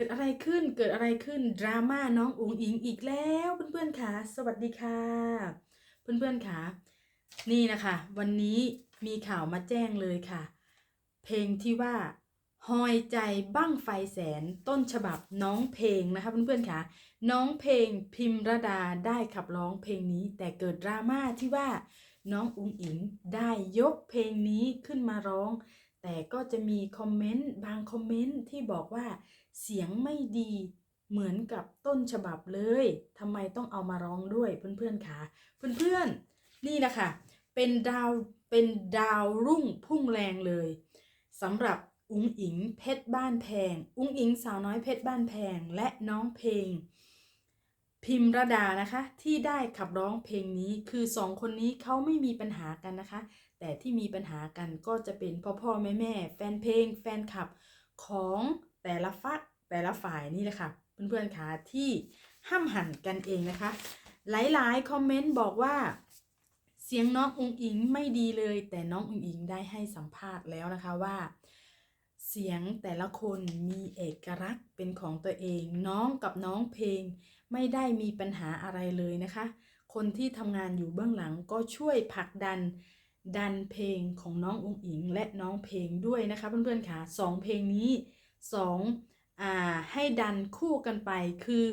เกิดอะไรขึ้น เกิดอะไรขึ้น ดราม่าน้องอุ๋งอิงอีกแล้วเพื่อนๆค่ะ สวัสดีค่ะ เพื่อนๆค่ะ นี่นะคะ วันนี้มีข่าวมาแจ้งเลยค่ะ เพลงที่ว่าหอยใจบั้งไฟแสนต้นฉบับน้องเพลงนะคะเพื่อนๆค่ะ น้องเพลงพิมระดาได้ขับร้องเพลงนี้ แต่เกิดดราม่าที่ว่าน้องอุ๋งอิงได้ยกเพลงนี้ขึ้นมาร้อง แต่ก็จะมีคอมเมนต์บางคอมเมนต์ที่บอกว่า เสียงไม่ดีเหมือนกับต้นฉบับเลยทำไมต้องเอามาร้องด้วยเพื่อนๆค่ะเพื่อนๆ นี่นะคะ เป็นดาวเป็นดาวรุ่งพุ่งแรงเลยสำหรับอุ๋งอิงเพชรบ้านแพง อุ๋งอิงสาวน้อยเพชรบ้านแพง และน้องเพลง พิมระดานะคะที่ได้ขับร้องเพลงนี้คือสองคนนี้เขาไม่มีปัญหากันนะคะ แต่ที่มีปัญหากันก็จะเป็นพ่อพ่อแม่แม่แฟนเพลงแฟนคลับของแต่ละฝักแต่ละฝ่ายนี่แหละค่ะเพื่อนๆคะที่ห้ามหันกันเองนะคะ หลายๆคอมเมนต์บอกว่า เสียงน้องอุงอิงไม่ดีเลย แต่น้องอุงอิงได้ให้สัมภาษณ์แล้วนะคะว่า เสียงแต่ละคนมีเอกลักษณ์เป็นของตัวเอง น้องกับน้องเพลง ไม่ได้มีปัญหาอะไรเลยนะคะ คนที่ทำงานอยู่เบื้องหลังก็ช่วยผลักดัน ดันเพลงของน้องอุงอิงและน้องเพลงด้วยนะคะเพื่อนๆค่ะสองเพลงนี้สองอ่าให้ดันคู่กันไปคือ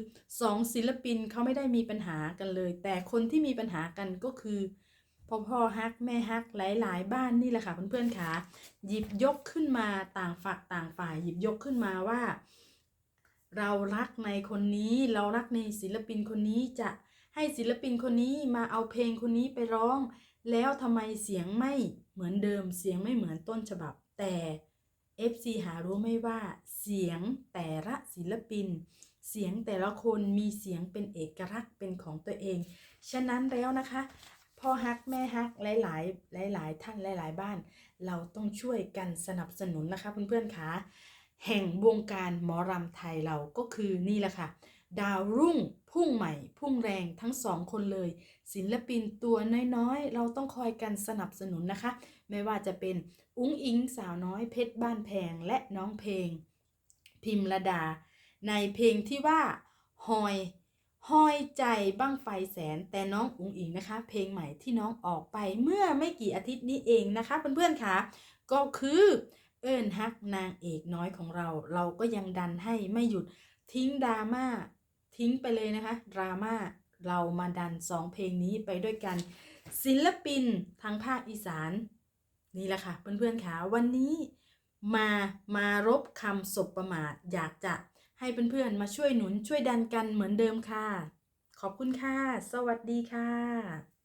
สองศิลปินเขาไม่ได้มีปัญหากันเลย แต่คนที่มีปัญหากันก็คือ พ่อพ่อฮักแม่ฮักหลาย ๆ บ้านนี่แหละค่ะเพื่อนๆค่ะหยิบยกขึ้นมาต่างฝักต่างฝ่ายหยิบยกขึ้นมาว่า เรารักในคนนี้เรารักในศิลปินคนนี้จะให้ศิลปินคนนี้มาเอาเพลงคนนี้ไปร้อง แล้วทำไมเสียงไม่เหมือนเดิมเสียงไม่เหมือนต้นฉบับแต่ FC หารู้ไม่ว่าเสียงแต่ละศิลปิน เสียงแต่ละคนมีเสียงเป็นเอกลักษณ์เป็นของตัวเอง ฉะนั้นแล้วนะคะ พ่อฮักแม่ฮักหลายๆ หลาย ๆ ท่านหลาย ๆ บ้าน เราต้องช่วยกันสนับสนุนนะคะเพื่อนๆคะแห่งวงการหมอรำไทยเราก็คือนี่แหละค่ะ ดาวรุ่งพุ่งใหม่ พุ่งแรงทั้งสองคนเลย ศิลปินตัวน้อยๆ เราต้องคอยกันสนับสนุนนะคะ ไม่ว่าจะเป็นอุ้งอิงสาวน้อยเพชรบ้านแพงและน้องเพลง พิมระดา ในเพลงที่ว่าหอย ห้อยใจบ้างไฟแสน แต่น้องอุ๋งอิงนะคะ เพลงใหม่ที่น้องออกไปเมื่อไม่กี่อาทิตย์นี้เองนะคะเพื่อนๆค่ะ ก็คือเอิญฮักนางเอกน้อยของเรา เราก็ยังดันให้ไม่หยุดทิ้งดราม่าทิ้งไปเลยนะคะดราม่าเรามาดันสองเพลงนี้ไปด้วยกัน ศิลปินทางภาคอีสาน นี่แหละค่ะเพื่อนๆค่ะวันนี้มา มารบคำศพประมาทอยากจะ ให้เพื่อนๆมาช่วยหนุนช่วยดันกันเหมือนเดิมค่ะ ขอบคุณค่ะ สวัสดีค่ะ